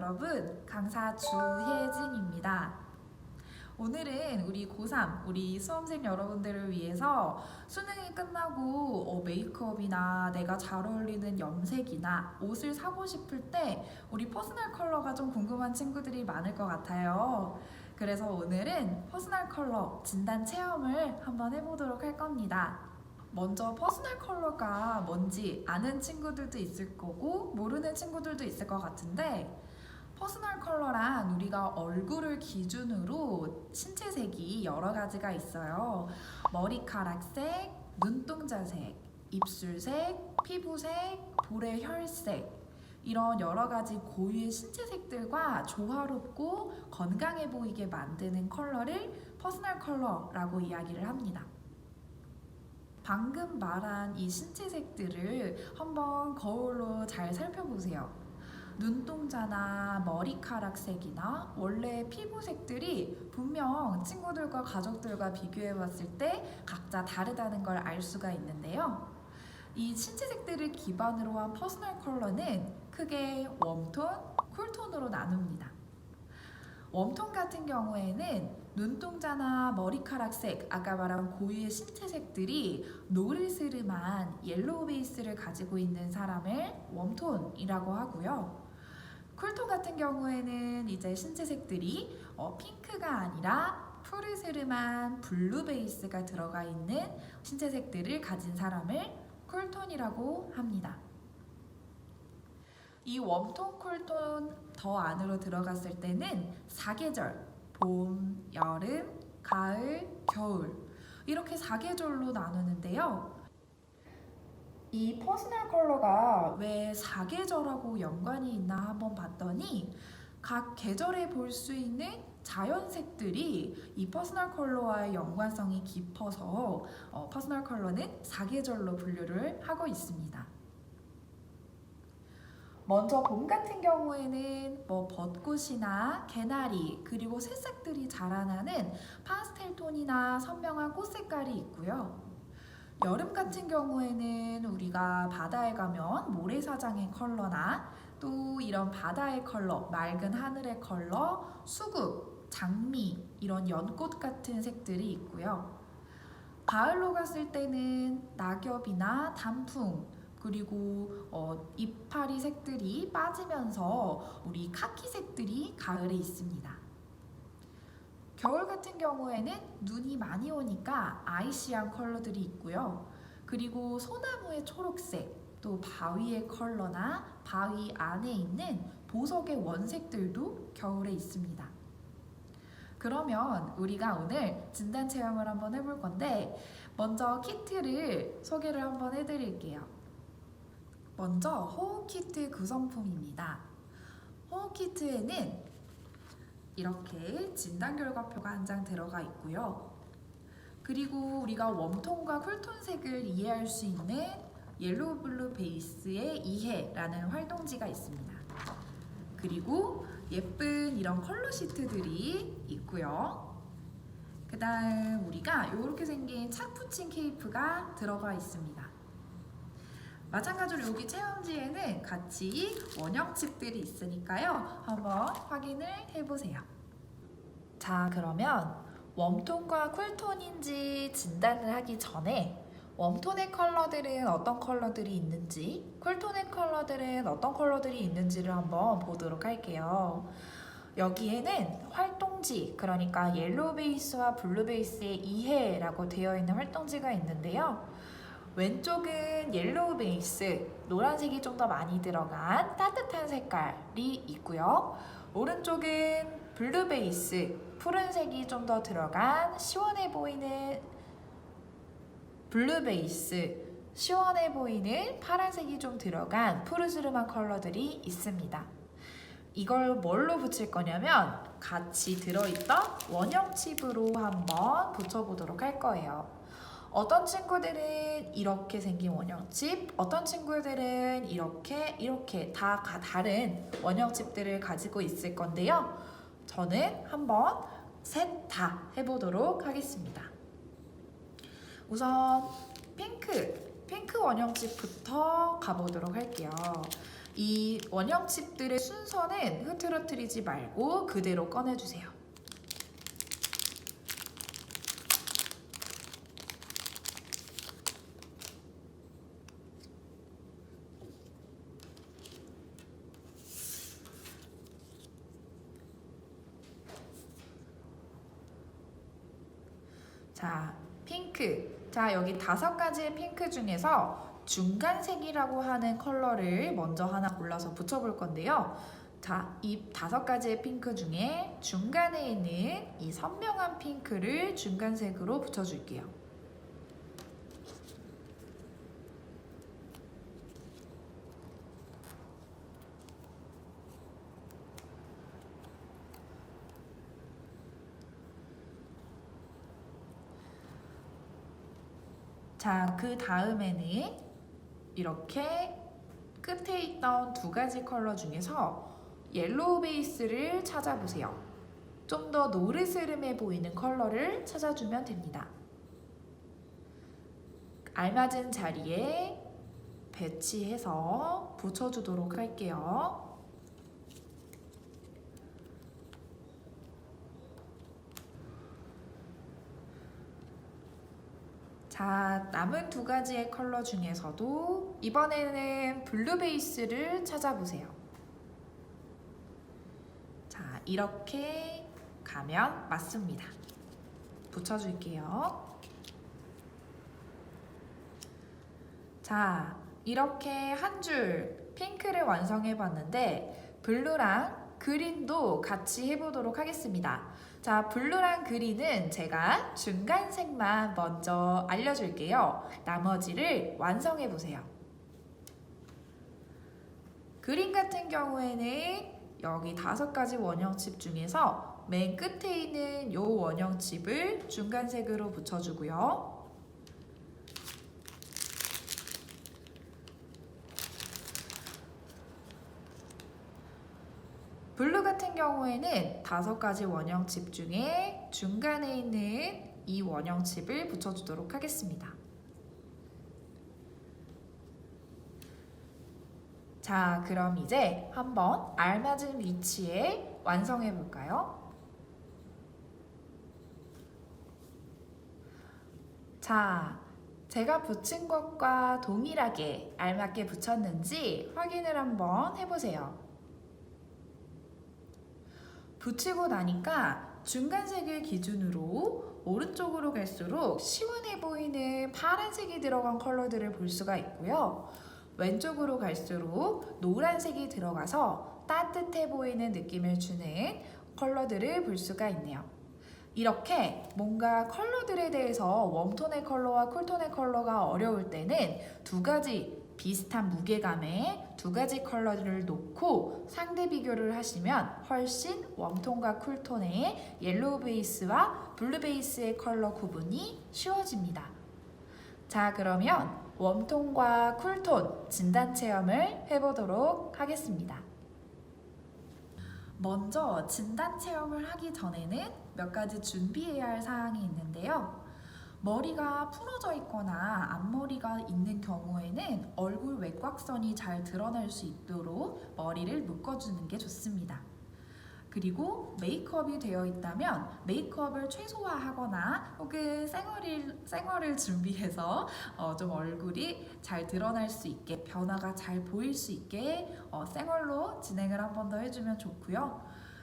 여러분, 강사 주혜진입니다. 오늘은 우리 고3, 우리 수험생 여러분들을 위해서 수능이 끝나고 어, 메이크업이나 내가 잘 어울리는 염색이나 옷을 사고 싶을 때 우리 퍼스널 컬러가 좀 궁금한 친구들이 많을 것 같아요. 그래서 오늘은 퍼스널 컬러 진단 체험을 한번 해보도록 할 겁니다. 먼저 퍼스널 컬러가 뭔지 아는 친구들도 있을 거고 모르는 친구들도 있을 것 같은데 퍼스널 컬러란 우리가 얼굴을 기준으로 신체색이 여러 가지가 있어요. 머리카락색, 눈동자색, 입술색, 피부색, 볼의 혈색 이런 여러 가지 고유의 신체색들과 조화롭고 건강해 보이게 만드는 컬러를 퍼스널 컬러라고 이야기를 합니다. 방금 말한 이 신체색들을 한번 거울로 잘 살펴보세요. 눈동자나 머리카락색이나 원래 피부색들이 분명 친구들과 가족들과 비교해 봤을 때 각자 다르다는 걸 알 수가 있는데요. 이 신체색들을 기반으로 한 퍼스널 컬러는 크게 웜톤, 쿨톤으로 나눕니다. 웜톤 같은 경우에는 눈동자나 머리카락색, 아까 말한 고유의 신체색들이 노르스름한 옐로우 베이스를 가지고 있는 사람을 웜톤이라고 하고요. 쿨톤 같은 경우에는 이제 신체색들이 어, 핑크가 아니라 푸르스름한 블루 베이스가 들어가 있는 신체색들을 가진 사람을 쿨톤이라고 합니다. 이 웜톤, 쿨톤 더 안으로 들어갔을 때는 사계절, 봄, 여름, 가을, 겨울 이렇게 사계절로 나누는데요. 이 퍼스널 컬러가 왜 사계절하고 연관이 있나 한번 봤더니 각 계절에 볼 수 있는 자연색들이 이 퍼스널 컬러와의 연관성이 깊어서 어, 퍼스널 컬러는 사계절로 분류를 하고 있습니다. 먼저 봄 같은 경우에는 뭐 벚꽃이나 개나리 그리고 새싹들이 자라나는 파스텔 톤이나 선명한 꽃 색깔이 있고요. 여름 같은 경우에는 우리가 바다에 가면 모래사장의 컬러나 또 이런 바다의 컬러, 맑은 하늘의 컬러, 수국, 장미 이런 연꽃 같은 색들이 있고요. 가을로 갔을 때는 낙엽이나 단풍 그리고 어, 이파리 색들이 빠지면서 우리 카키 색들이 가을에 있습니다. 겨울 같은 경우에는 눈이 많이 오니까 아이시한 컬러들이 있고요. 그리고 소나무의 초록색, 또 바위의 컬러나 바위 안에 있는 보석의 원색들도 겨울에 있습니다. 그러면 우리가 오늘 진단 체험을 한번 해볼 건데 먼저 키트를 소개를 한번 해드릴게요. 먼저 호흡 키트 구성품입니다. 호흡 키트에는 이렇게 진단 결과표가 한 장 들어가 있고요. 그리고 우리가 웜톤과 쿨톤색을 이해할 수 있는 옐로우 블루 베이스의 이해라는 활동지가 있습니다. 그리고 예쁜 이런 컬러 시트들이 있고요. 그 다음 우리가 이렇게 생긴 착 붙인 케이프가 들어가 있습니다. 마찬가지로 여기 체험지에는 같이 원형칩들이 있으니까요. 한번 확인을 해보세요. 자, 그러면 웜톤과 쿨톤인지 진단을 하기 전에 웜톤의 컬러들은 어떤 컬러들이 있는지, 쿨톤의 컬러들은 어떤 컬러들이 있는지를 한번 보도록 할게요. 여기에는 활동지, 그러니까 옐로우 베이스와 블루 베이스의 이해라고 되어 있는 활동지가 있는데요. 왼쪽은 옐로우 베이스, 노란색이 좀 더 많이 들어간 따뜻한 색깔이 있고요. 오른쪽은 블루 베이스, 푸른색이 좀 더 들어간 시원해 보이는 블루 베이스, 시원해 보이는 파란색이 좀 들어간 푸르스름한 컬러들이 있습니다. 이걸 뭘로 붙일 거냐면 같이 들어있던 원형 칩으로 한번 붙여보도록 할 거예요. 어떤 친구들은 이렇게 생긴 원형칩, 어떤 친구들은 이렇게 이렇게 다 다른 원형칩들을 가지고 있을 건데요. 저는 한번 셋 다 해보도록 하겠습니다. 우선 핑크, 핑크 원형칩부터 가보도록 할게요. 이 원형 칩들의 순서는 흐트러뜨리지 말고 그대로 꺼내주세요. 자, 핑크. 자, 여기 다섯 가지의 핑크 중에서 중간색이라고 하는 컬러를 먼저 하나 골라서 붙여볼 건데요. 자, 이 다섯 가지의 핑크 중에 중간에 있는 이 선명한 핑크를 중간색으로 붙여줄게요. 자, 그 다음에는 이렇게 끝에 있던 두 가지 컬러 중에서 옐로우 베이스를 찾아보세요. 좀 더 노르스름해 보이는 컬러를 찾아주면 됩니다. 알맞은 자리에 배치해서 붙여주도록 할게요. 자, 남은 두 가지의 컬러 중에서도 이번에는 블루 베이스를 찾아보세요. 자, 이렇게 가면 맞습니다. 붙여줄게요. 자, 이렇게 한 줄 핑크를 완성해 봤는데 블루랑 그린도 같이 해보도록 하겠습니다. 자, 블루랑 그린은 제가 중간색만 먼저 알려줄게요. 나머지를 완성해 보세요. 그린 같은 경우에는 여기 다섯 가지 원형칩 중에서 맨 끝에 있는 요 원형칩을 중간색으로 붙여주고요. 블루 같은 경우에는 다섯 가지 원형칩 중에 중간에 있는 이 원형칩을 붙여주도록 하겠습니다. 자, 그럼 이제 한번 알맞은 위치에 완성해 볼까요? 자, 제가 붙인 것과 동일하게 알맞게 붙였는지 확인을 한번 해보세요. 붙이고 나니까 중간색을 기준으로 오른쪽으로 갈수록 시원해 보이는 파란색이 들어간 컬러들을 볼 수가 있고요. 왼쪽으로 갈수록 노란색이 들어가서 따뜻해 보이는 느낌을 주는 컬러들을 볼 수가 있네요. 이렇게 뭔가 컬러들에 대해서 웜톤의 컬러와 쿨톤의 컬러가 어려울 때는 두 가지 비슷한 무게감의 두 가지 컬러를 놓고 상대 비교를 하시면 훨씬 웜톤과 쿨톤의 옐로우 베이스와 블루 베이스의 컬러 구분이 쉬워집니다. 자, 그러면 웜톤과 쿨톤 진단 체험을 해보도록 하겠습니다. 먼저 진단 체험을 하기 전에는 몇 가지 준비해야 할 사항이 있는데요. 머리가 풀어져 있거나 앞머리가 있는 경우에는 얼굴 외곽선이 잘 드러날 수 있도록 머리를 묶어주는 게 좋습니다. 그리고 메이크업이 되어 있다면 메이크업을 최소화하거나 혹은 생얼을, 생얼을 준비해서 어, 좀 얼굴이 잘 드러날 수 있게 변화가 잘 보일 수 있게 어, 생얼로 진행을 한 번 더 해주면 좋고요.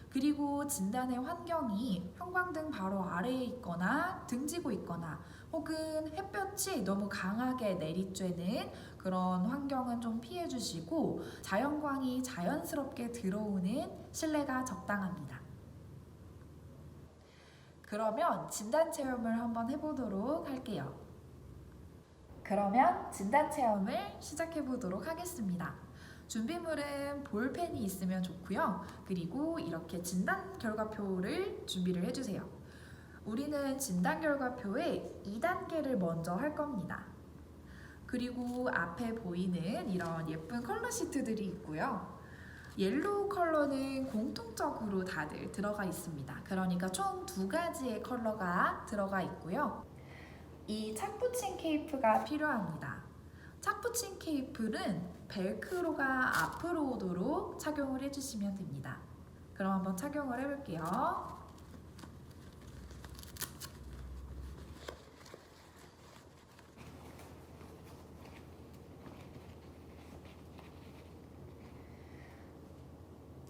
그리고 진단의 환경이 형광등 바로 아래에 있거나 등지고 있거나 혹은 햇볕이 너무 강하게 내리쬐는 그런 환경은 좀 피해 주시고 자연광이 자연스럽게 들어오는 실내가 적당합니다. 그러면 진단 체험을 한번 해보도록 할게요. 그러면 진단 체험을 시작해 보도록 하겠습니다. 준비물은 볼펜이 있으면 좋고요. 그리고 이렇게 진단 결과표를 준비를 해주세요. 우리는 진단 결과표에 2단계를 먼저 할 겁니다. 그리고 앞에 보이는 이런 예쁜 컬러 시트들이 있고요. 옐로우 컬러는 공통적으로 다들 들어가 있습니다. 그러니까 총 두 가지의 컬러가 들어가 있고요. 이 착붙인 케이프가 필요합니다. 착붙인 케이프는 벨크로가 앞으로 오도록 착용을 해주시면 됩니다. 그럼 한번 착용을 해볼게요.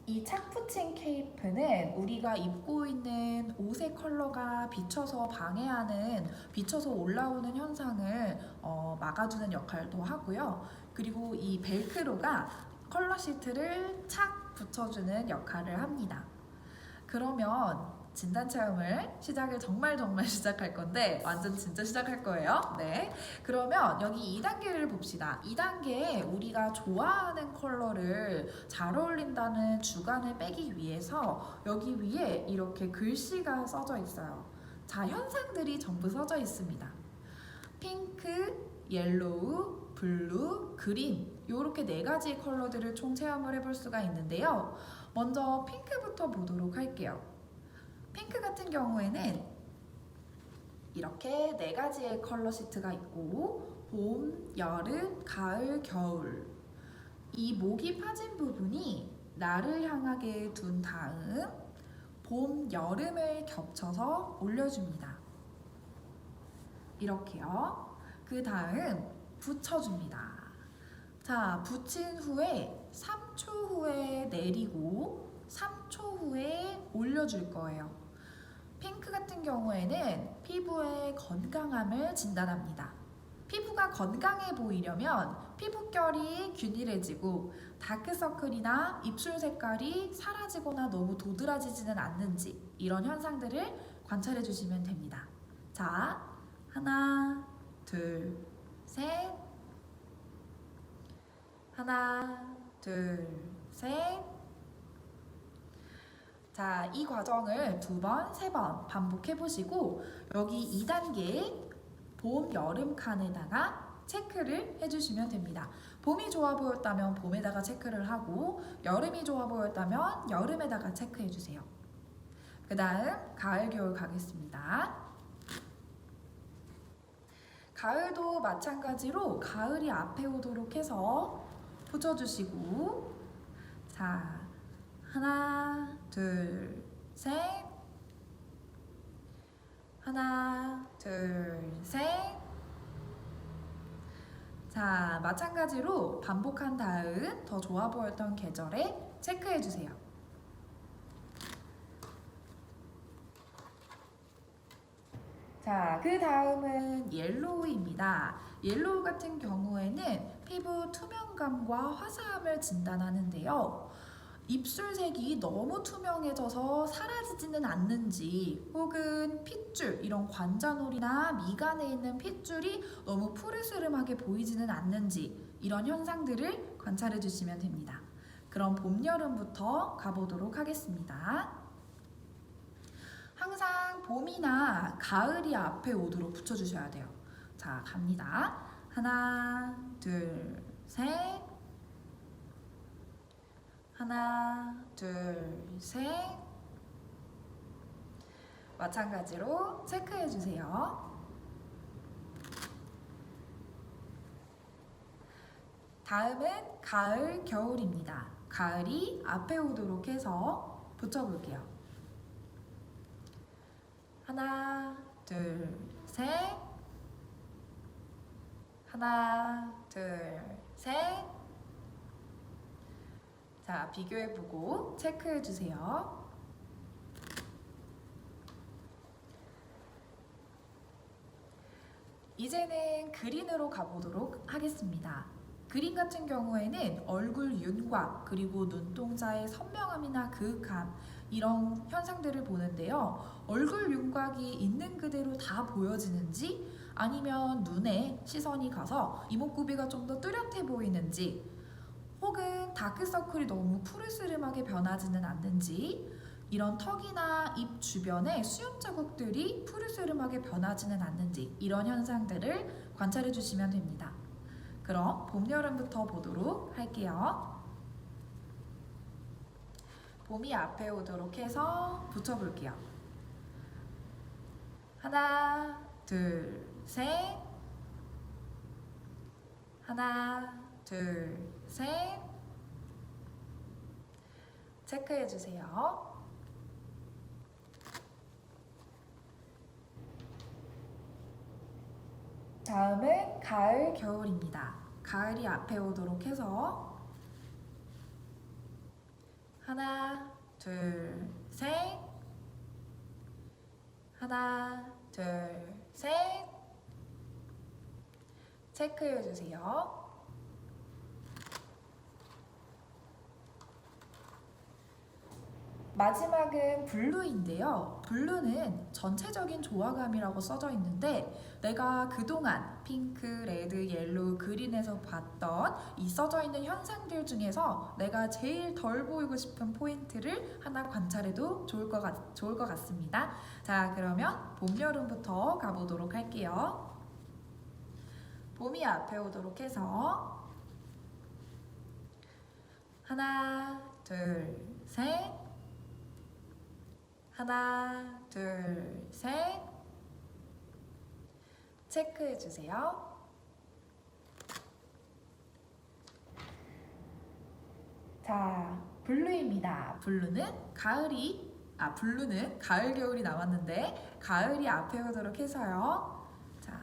이 착붙인 케이프는 우리가 입고 있는 옷의 컬러가 비쳐서 방해하는 비쳐서 올라오는 현상을 어, 막아주는 역할도 하고요. 그리고 이 벨크로가 컬러 시트를 착 붙여주는 역할을 합니다. 그러면 진단 체험을 시작을 정말 정말 시작할 건데 완전 진짜 시작할 거예요. 네. 그러면 여기 2단계를 봅시다. 2단계에 우리가 좋아하는 컬러를 잘 어울린다는 주관을 빼기 위해서 여기 위에 이렇게 글씨가 써져 있어요. 자, 현상들이 전부 써져 있습니다. 핑크, 옐로우, 블루, 그린 이렇게 네 가지 컬러들을 총 체험을 해볼 수가 있는데요. 먼저 핑크부터 보도록 할게요. 핑크 같은 경우에는 이렇게 네 가지의 컬러 시트가 있고 봄, 여름, 가을, 겨울 이 목이 파진 부분이 나를 향하게 둔 다음 봄, 여름을 겹쳐서 올려줍니다. 이렇게요. 그 다음 붙여줍니다. 자, 붙인 후에 3초 후에 내리고 3초 후에 올려줄 거예요. 핑크 같은 경우에는 피부의 건강함을 진단합니다. 피부가 건강해 보이려면 피부결이 균일해지고 다크서클이나 입술 색깔이 사라지거나 너무 도드라지지는 않는지 이런 현상들을 관찰해 주시면 됩니다. 자, 하나, 둘, 셋. 하나, 둘, 셋. 자, 이 과정을 두 번, 세 번 반복해 보시고 여기 2단계 봄, 여름 칸에다가 체크를 해주시면 됩니다. 봄이 좋아 보였다면 봄에다가 체크를 하고 여름이 좋아 보였다면 여름에다가 체크해 주세요. 그 다음 가을, 겨울 가겠습니다. 가을도 마찬가지로 가을이 앞에 오도록 해서 붙여주시고. 자 하나 둘 셋. 하나 둘셋. 자 마찬가지로 반복한 다음 더 좋아 보였던 계절에 체크해 주세요. 자, 그 다음은 옐로우입니다. 옐로우 같은 경우에는 피부 투명감과 화사함을 진단하는데요. 입술색이 너무 투명해져서 사라지지는 않는지 혹은 핏줄, 이런 관자놀이나 미간에 있는 핏줄이 너무 푸르스름하게 보이지는 않는지 이런 현상들을 관찰해 주시면 됩니다. 그럼 봄, 여름부터 가보도록 하겠습니다. 항상 봄이나 가을이 앞에 오도록 붙여주셔야 돼요. 자, 갑니다. 하나, 둘, 셋. 하나, 둘, 셋. 마찬가지로 체크해 주세요. 다음은 가을, 겨울입니다. 가을이 앞에 오도록 해서 붙여볼게요. 하나, 둘, 셋. 하나, 둘, 셋. 자, 비교해보고 체크해주세요. 이제는 그린으로 가보도록 하겠습니다. 그린 같은 경우에는 얼굴 윤곽 그리고 눈동자의 선명함이나 그윽함 이런 현상들을 보는데요. 얼굴 윤곽이 있는 그대로 다 보여지는지 아니면 눈에 시선이 가서 이목구비가 좀 더 뚜렷해 보이는지 혹은 다크서클이 너무 푸르스름하게 변하지는 않는지 이런 턱이나 입 주변에 수염 자국들이 푸르스름하게 변하지는 않는지 이런 현상들을 관찰해 주시면 됩니다. 그럼 봄, 여름부터 보도록 할게요. 봄이 앞에 오도록 해서 붙여볼게요. 하나, 둘, 셋. 하나, 둘, 셋. 체크해 주세요. 다음은 가을, 겨울입니다. 가을이 앞에 오도록 해서 하나, 둘, 셋. 하나, 둘, 셋. 체크해 주세요. 마지막은 블루인데요. 블루는 전체적인 조화감이라고 써져 있는데 내가 그동안 핑크, 레드, 옐로우, 그린에서 봤던 이 써져 있는 현상들 중에서 내가 제일 덜 보이고 싶은 포인트를 하나 관찰해도 좋을 것, 같, 좋을 것 같습니다. 자, 그러면 봄, 여름부터 가보도록 할게요. 봄이 앞에 오도록 해서 하나, 둘, 셋. 하나, 둘, 셋. 체크해 주세요. 자, 블루입니다. 블루는 가을이 아, 블루는 가을 겨울이 남았는데 가을이 앞에 오도록 해서요. 자.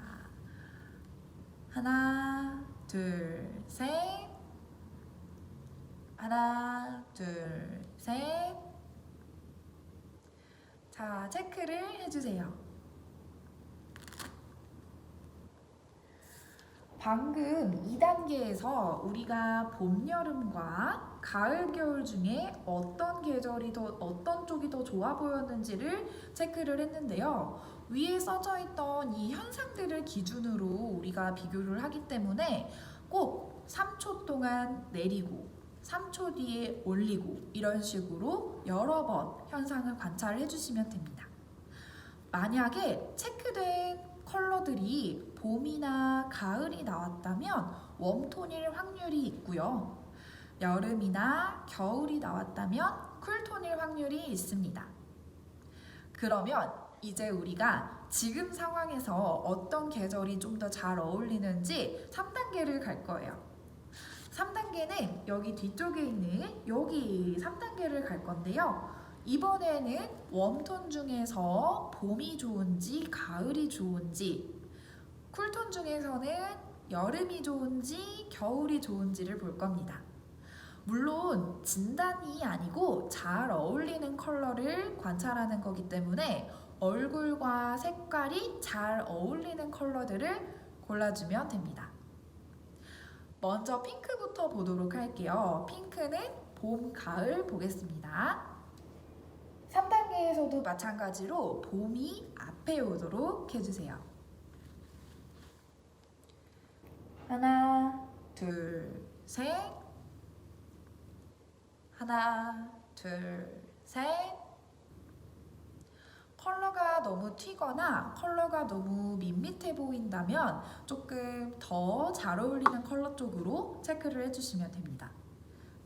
하나, 둘, 셋. 하나, 둘, 셋. 자, 체크를 해주세요. 방금 2단계에서 우리가 봄, 여름과 가을, 겨울 중에 어떤 계절이 더, 어떤 쪽이 더 좋아 보였는지를 체크를 했는데요. 위에 써져 있던 이 현상들을 기준으로 우리가 비교를 하기 때문에 꼭 3초 동안 내리고 3초 뒤에 올리고 이런 식으로 여러 번 현상을 관찰해 주시면 됩니다. 만약에 체크된 컬러들이 봄이나 가을이 나왔다면 웜톤일 확률이 있고요. 여름이나 겨울이 나왔다면 쿨톤일 확률이 있습니다. 그러면 이제 우리가 지금 상황에서 어떤 계절이 좀 더 잘 어울리는지 3단계를 갈 거예요. 3단계는 여기 뒤쪽에 있는 여기 3단계를 갈 건데요. 이번에는 웜톤 중에서 봄이 좋은지 가을이 좋은지 쿨톤 중에서는 여름이 좋은지 겨울이 좋은지를 볼 겁니다. 물론 진단이 아니고 잘 어울리는 컬러를 관찰하는 거기 때문에 얼굴과 색깔이 잘 어울리는 컬러들을 골라주면 됩니다. 먼저 핑크부터 보도록 할게요. 핑크는 봄, 가을 보겠습니다. 3단계에서도 마찬가지로 봄이 앞에 오도록 해주세요. 하나, 둘, 셋. 하나, 둘, 셋. 컬러가 너무 튀거나 컬러가 너무 밋밋해 보인다면 조금 더 잘 어울리는 컬러 쪽으로 체크를 해주시면 됩니다.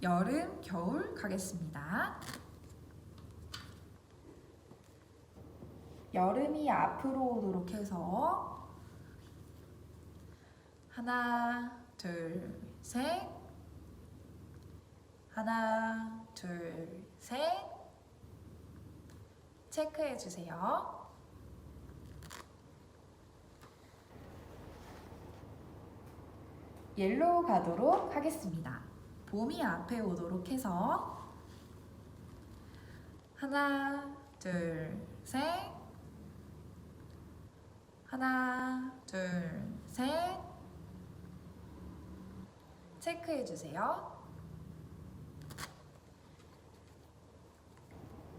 여름, 겨울 가겠습니다. 여름이 앞으로 오도록 해서 하나, 둘, 셋. 하나, 둘, 셋. 체크해 주세요. 옐로우 가도록 하겠습니다. 봄이 앞에 오도록 해서 하나, 둘, 셋. 하나, 둘, 셋. 체크해 주세요.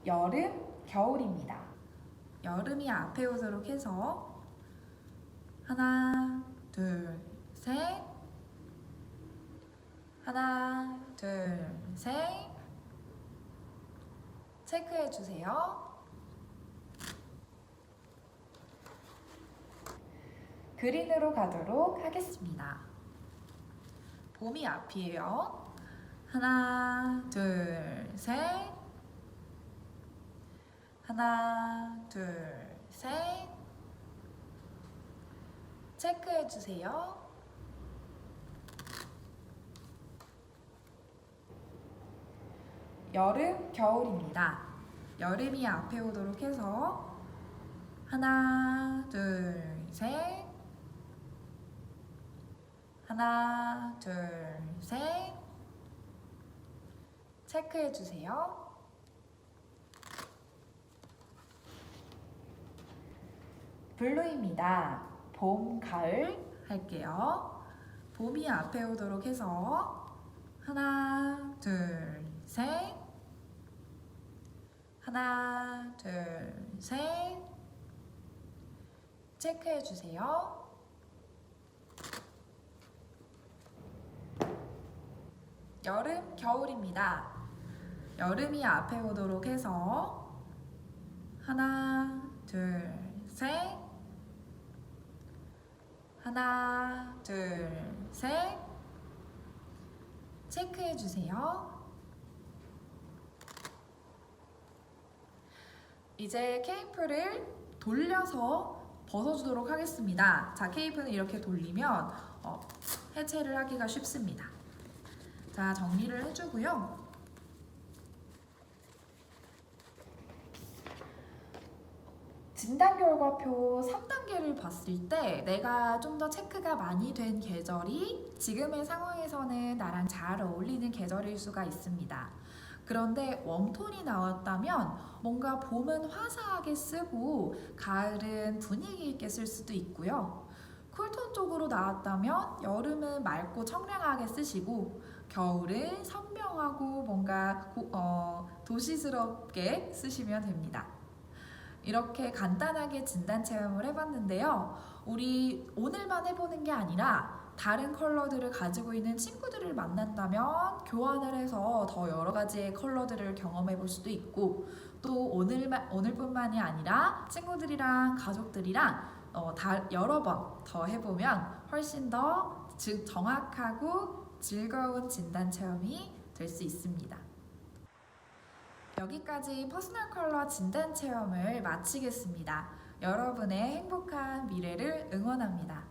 여름, 겨울입니다. 여름이 앞에 오도록 해서 하나, 둘, 셋. 하나, 둘, 셋. 체크해 주세요. 그린으로 가도록 하겠습니다. 봄이 앞이에요. 하나, 둘, 셋. 하나, 둘, 셋. 체크해 주세요. 여름, 겨울입니다. 여름이 앞에 오도록 해서 하나, 둘, 셋. 하나, 둘, 셋. 체크해 주세요. 블루입니다. 봄, 가을 할게요. 봄이 앞에 오도록 해서 하나, 둘, 셋. 하나, 둘, 셋. 체크해 주세요. 여름, 겨울입니다. 여름이 앞에 오도록 해서 하나, 둘, 셋. 하나, 둘, 셋. 체크해 주세요. 이제 케이프를 돌려서 벗어주도록 하겠습니다. 자, 케이프는 이렇게 돌리면 어, 해체를 하기가 쉽습니다. 자, 정리를 해주고요. 진단 결과표 3단계를 봤을 때 내가 좀 더 체크가 많이 된 계절이 지금의 상황에서는 나랑 잘 어울리는 계절일 수가 있습니다. 그런데 웜톤이 나왔다면 뭔가 봄은 화사하게 쓰고 가을은 분위기 있게 쓸 수도 있고요. 쿨톤 쪽으로 나왔다면 여름은 맑고 청량하게 쓰시고 겨울은 선명하고 뭔가 고- 어, 도시스럽게 쓰시면 됩니다. 이렇게 간단하게 진단 체험을 해봤는데요. 우리 오늘만 해보는 게 아니라 다른 컬러들을 가지고 있는 친구들을 만난다면 교환을 해서 더 여러 가지의 컬러들을 경험해 볼 수도 있고 또 오늘만 오늘뿐만이 아니라 친구들이랑 가족들이랑 어, 다 여러 번 더 해보면 훨씬 더 즉 정확하고 즐거운 진단 체험이 될 수 있습니다. 여기까지 퍼스널 컬러 진단 체험을 마치겠습니다. 여러분의 행복한 미래를 응원합니다.